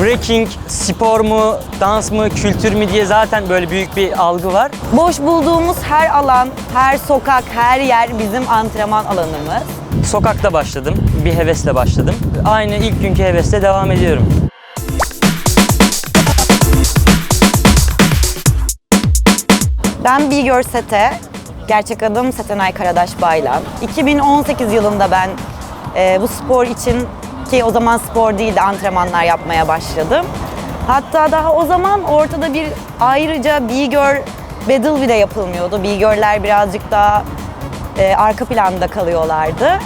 breaking spor mu, dans mı, kültür mü diye zaten böyle büyük bir algı var. Boş bulduğumuz her alan, her sokak, her yer bizim antrenman alanımız. Sokakta başladım, bir hevesle başladım. Aynı ilk günkü hevesle devam ediyorum. Ben Bigör Sete, gerçek adım Setenay Karadaş Baylan. 2018 yılında ben e, bu spor için ki o zaman spor değildi antrenmanlar yapmaya başladım. Hatta daha o zaman ortada bir ayrıca Bigör Battle bile yapılmıyordu. Bigörler birazcık daha e, arka planda kalıyorlardı.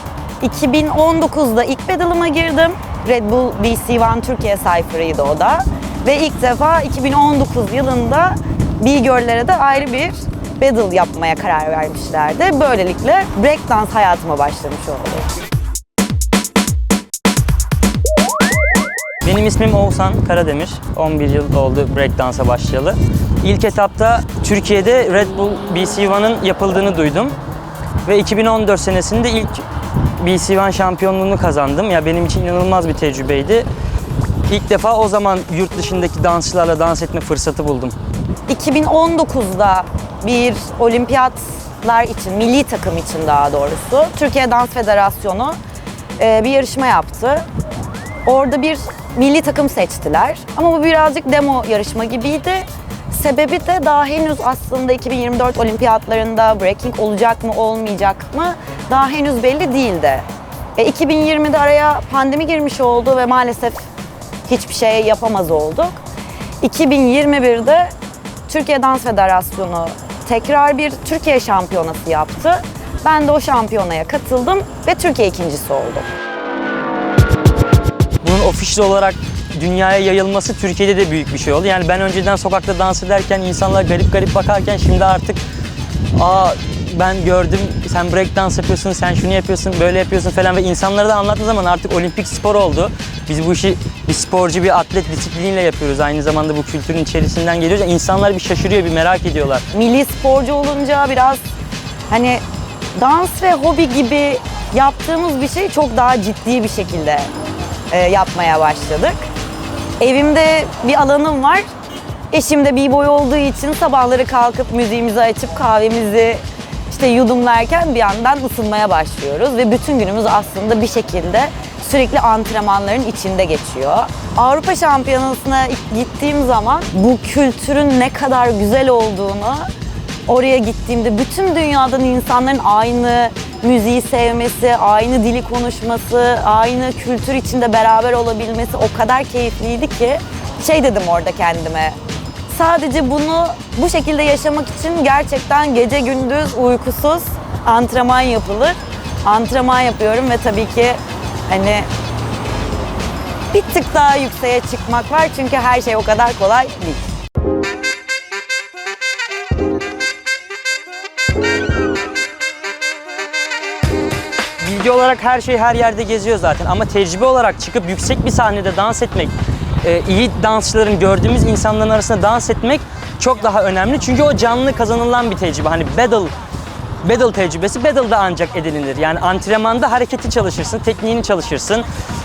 2019'da ilk Battle'ıma girdim. Red Bull BC One Türkiye sayfırıydı o da. Ve ilk defa 2019 yılında B-Girl'lere de ayrı bir battle yapmaya karar vermişlerdi. Böylelikle breakdance hayatıma başlamış oldu. Benim ismim Oğuzhan Karademir. 11 yıl oldu breakdance'a başlayalı. İlk etapta Türkiye'de Red Bull BC One'ın yapıldığını duydum. Ve 2014 senesinde ilk BC One şampiyonluğunu kazandım. Ya benim için inanılmaz bir tecrübeydi. İlk defa o zaman yurt dışındaki dansçılarla dans etme fırsatı buldum. 2019'da bir olimpiyatlar için, milli takım için daha doğrusu Türkiye Dans Federasyonu e, bir yarışma yaptı. Orada bir milli takım seçtiler. Ama bu birazcık demo yarışma gibiydi. Sebebi de daha henüz aslında 2024 olimpiyatlarında breaking olacak mı olmayacak mı daha henüz belli değildi. E, 2020'de araya pandemi girmiş oldu ve maalesef hiçbir şey yapamaz olduk. 2021'de Türkiye Dans Federasyonu tekrar bir Türkiye şampiyonası yaptı. Ben de o şampiyonaya katıldım ve Türkiye ikincisi oldum. Official olarak dünyaya yayılması Türkiye'de de büyük bir şey oldu. Yani ben önceden sokakta dans ederken insanlar garip garip bakarken şimdi artık aa ben gördüm sen break dans yapıyorsun, sen şunu yapıyorsun, böyle yapıyorsun falan ve insanlara da anlattığı zaman artık olimpik spor oldu. Biz bu işi bir sporcu, bir atlet disipliniyle yapıyoruz. Aynı zamanda bu kültürün içerisinden geliyoruz. İnsanlar bir şaşırıyor, bir merak ediyorlar. Milli sporcu olunca biraz hani dans ve hobi gibi yaptığımız bir şey çok daha ciddi bir şekilde e, yapmaya başladık. Evimde bir alanım var. Eşim de bir boy olduğu için sabahları kalkıp müziğimizi açıp kahvemizi işte yudumlarken bir yandan ısınmaya başlıyoruz ve bütün günümüz aslında bir şekilde sürekli antrenmanların içinde geçiyor. Avrupa Şampiyonası'na gittiğim zaman bu kültürün ne kadar güzel olduğunu oraya gittiğimde bütün dünyadan insanların aynı müziği sevmesi, aynı dili konuşması, aynı kültür içinde beraber olabilmesi o kadar keyifliydi ki şey dedim orada kendime. Sadece bunu bu şekilde yaşamak için gerçekten gece gündüz uykusuz antrenman yapılır. Antrenman yapıyorum ve tabii ki hani bir tık daha yükseğe çıkmak var çünkü her şey o kadar kolay değil. Bilgi olarak her şey her yerde geziyor zaten ama tecrübe olarak çıkıp yüksek bir sahnede dans etmek, e, iyi dansçıların gördüğümüz insanların arasında dans etmek çok daha önemli. Çünkü o canlı kazanılan bir tecrübe. Hani battle battle tecrübesi battle'da ancak edinilir. Yani antrenmanda hareketi çalışırsın, tekniğini çalışırsın.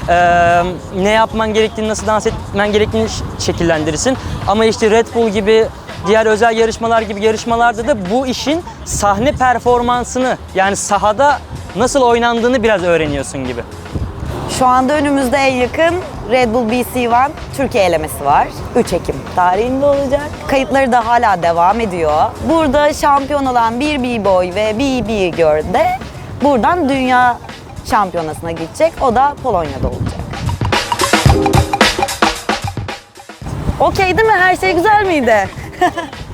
Ee, ne yapman gerektiğini, nasıl dans etmen gerektiğini şekillendirirsin. Ama işte Red Bull gibi diğer özel yarışmalar gibi yarışmalarda da bu işin sahne performansını yani sahada nasıl oynandığını biraz öğreniyorsun gibi. Şu anda önümüzde en yakın Red Bull BC One Türkiye elemesi var. 3 Ekim tarihinde olacak. Kayıtları da hala devam ediyor. Burada şampiyon olan bir B-Boy ve bir B-Girl de buradan dünya şampiyonasına gidecek. O da Polonya'da olacak. Okey değil mi? Her şey güzel miydi?